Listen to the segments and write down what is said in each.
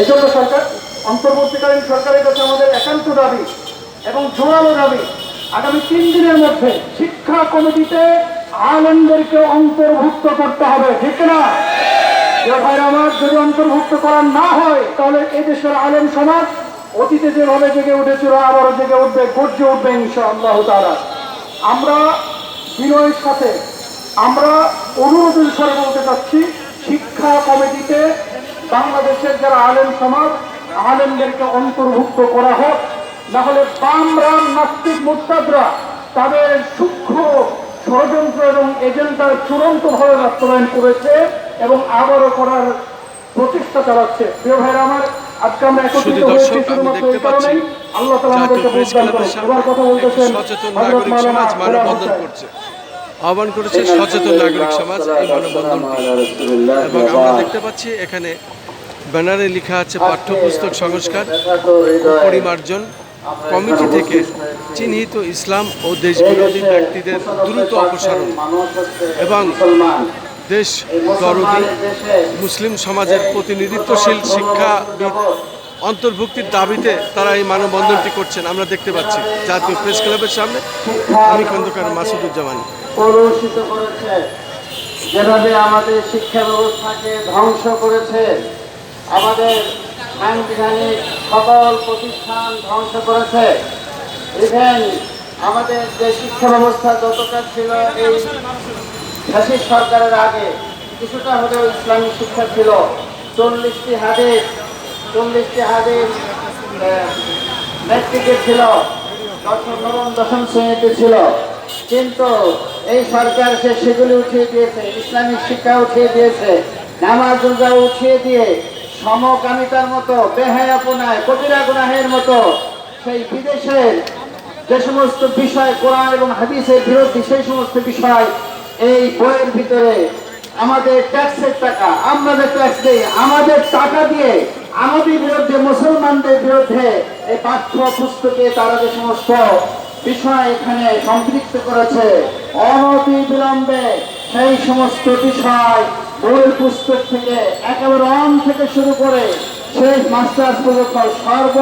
এজন্য সরকার, অন্তর্বর্তীকালীন সরকারের কাছে আমাদের একান্ত দাবি এবং জোরালো দাবি, আগামী তিন দিনের মধ্যে শিক্ষা কমিটিতে আলেমদেরকে অন্তর্ভুক্ত করতে হবে, ঠিক না আমার যদি অন্তর্ভুক্ত করা না হয়, তাহলে এদেশের দেশের আলেম সমাজ অতীতে যেভাবে জেগে উঠেছিল, আবারও জেগে উঠবে, গর্জে উঠবে ইনশাআল্লাহ তারা আমরা বিনয়ের সাথে, আমরা অনুরোধের স্বরে বলতে চাচ্ছি, শিক্ষা কমিটিতে বাংলাদেশের যারা আলেম সমাজ আলেমদেরকে অন্তর্ভুক্ত করা হোক না হলে বামরাম নাস্তিক মুস্তাদরা তাদের সূক্ষ্ম ষড়যন্ত্র এবং এজেন্ডার চূড়ান্তভাবে বাস্তবায়ন করেছে এবং আবারও করার প্রচেষ্টা চালাচ্ছে। প্রিয় ভাইরা আমার আজকে আমরা একত্রিত হয়েছি শুধুমাত্র দেখতে এই কারণেই। পাচ্ছি আল্লাহ তালা আমাদেরকে বুঝদান এবার কথা বলতেছেন সচেতন মাওলানা মানববন্ধন করছে। আহ্বান করেছে সচেতন নাগরিক সমাজ এই মানববন্ধনটি এবং আমরা দেখতে পাচ্ছি এখানে ব্যানারে লেখা আছে পাঠ্যপুস্তক সংস্কার, পরিমার্জন, কমিটি থেকে চিহ্নিত ইসলাম ও দেশবিরোধী ব্যক্তিদের দ্রুত অপসারণ এবং দেশ দরদি মুসলিম সমাজের প্রতিনিধিত্বশীল শিক্ষাবিদ অন্তর্ভুক্তির দাবিতে তারা এই মানববন্ধনটি করছেন। আমরা দেখতে পাচ্ছি জাতীয় প্রেস ক্লাবের সামনে আমি খন্দকার মাসুদুজ্জামান। যেভাবে আমাদের শিক্ষা ব্যবস্থাকে ধ্বংস করেছে আমাদের সাংবিধানিক সকল প্রতিষ্ঠান ধ্বংস করেছে। ইভেন আমাদের যে শিক্ষা ব্যবস্থা যতটা ছিল এই ফ্যাসিস্ট সরকারের আগে, কিছুটা হলেও ইসলামী শিক্ষা ছিল। চল্লিশটি হাদিস চল্লিশটি হাদিস ম্যাট্রিকে ছিল দশম নবম দশম শ্রেণীতে ছিল। কিন্তু এই সরকার সে সেগুলি উঠিয়ে দিয়েছে ইসলামিক শিক্ষা উঠিয়ে দিয়েছে, নামাজ উঠিয়ে দিয়ে সমকামিতার মতো কবিরা গুনাহের মতো, সেই বিদেশের যে সমস্ত বিষয় কোরআন এবং হাদিসের বিরোধী সেই সমস্ত বিষয়, এই বইয়ের ভিতরে আমাদের ট্যাক্সের টাকা আমরা যে ট্যাক্স দিই আমাদের টাকা দিয়ে আমাদের বিরুদ্ধে, মুসলমানদের বিরুদ্ধে এই পাঠ্য পুস্তকে তারা যে সমস্ত বিষয় এখানে সম্পৃক্ত করেছে অনতি বিলম্বে সেই সমস্ত বিষয় বই পুস্তক থেকে একেবারে অন থেকে শুরু করে শেষ মাস্টার্স পর্যন্ত সর্ব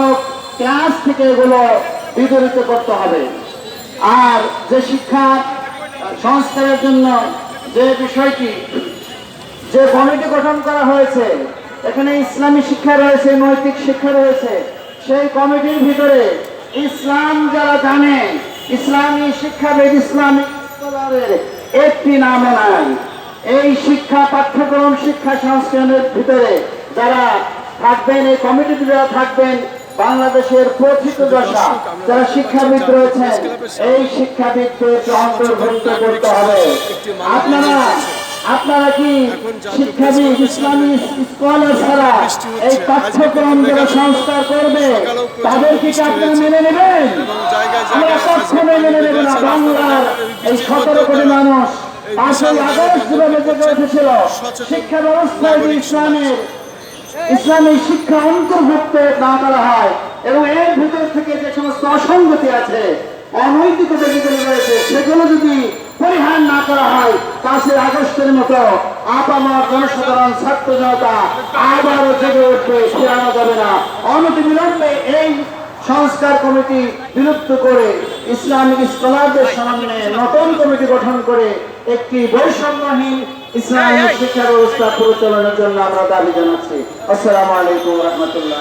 ক্লাস থেকে এগুলো বিতরিত করতে হবে। আর যে শিক্ষা, সংস্কারের জন্য যে বিষয়টি, যে কমিটি গঠন করা হয়েছে, এখানে ইসলামী শিক্ষা রয়েছে, নৈতিক শিক্ষা রয়েছে, সেই কমিটির ভিতরে ইসলাম যারা জানে, ইসলামী শিক্ষাবিদ স্কলারের একটি নামও নাই। এই শিক্ষা পাঠ্যক্রম, শিক্ষা সংস্করণের ভিতরে যারা থাকবেন, এই কমিটিতে যারা থাকবেন, বাংলাদেশের প্রথিত দশা, যারা শিক্ষাবিদ রয়েছেন, এই শিক্ষাবিদকে অন্তর্ভুক্ত করতে হবে। আপনারা আপনারা কি শিক্ষাবিদ, ইসলামী স্কলার ছাড়া এই পাঠ্যক্রম যারা সংস্কার করবে তাদেরকে কি আপনারা মেনে নেবেন? আমরা কখনো মেনে নেব না। বাংলার এই সতেরো কোটি মানুষ পাঁচই আগস্ট যেভাবে জেগে শিক্ষা ব্যবস্থায় ইসলামের ইসলামী শিক্ষা অন্তর্ভুক্ত না করা হয় এবং এর ভিতর থেকে যে সমস্ত অসঙ্গতি আছে, অনৈতিকতা রয়েছে, সেগুলো যদি পরিহার না করা হয় পাঁচই আগস্টের মতো আপামর জনসাধারণ ছাত্র জনতা আবারও জেগে উঠবে, ফেরানো যাবে না। অনতি বিলম্বে এই সংস্কার কমিটি বিলুপ্ত করে ইসলামিক স্কলারদের সামনে নতুন কমিটি গঠন করে একটি বৈষম্যহীন ইসলামিক শিক্ষা ব্যবস্থা পরিচালনার জন্য আমরা দাবি জানাচ্ছি। আসসালামু আলাইকুম রহমতুল্লাহ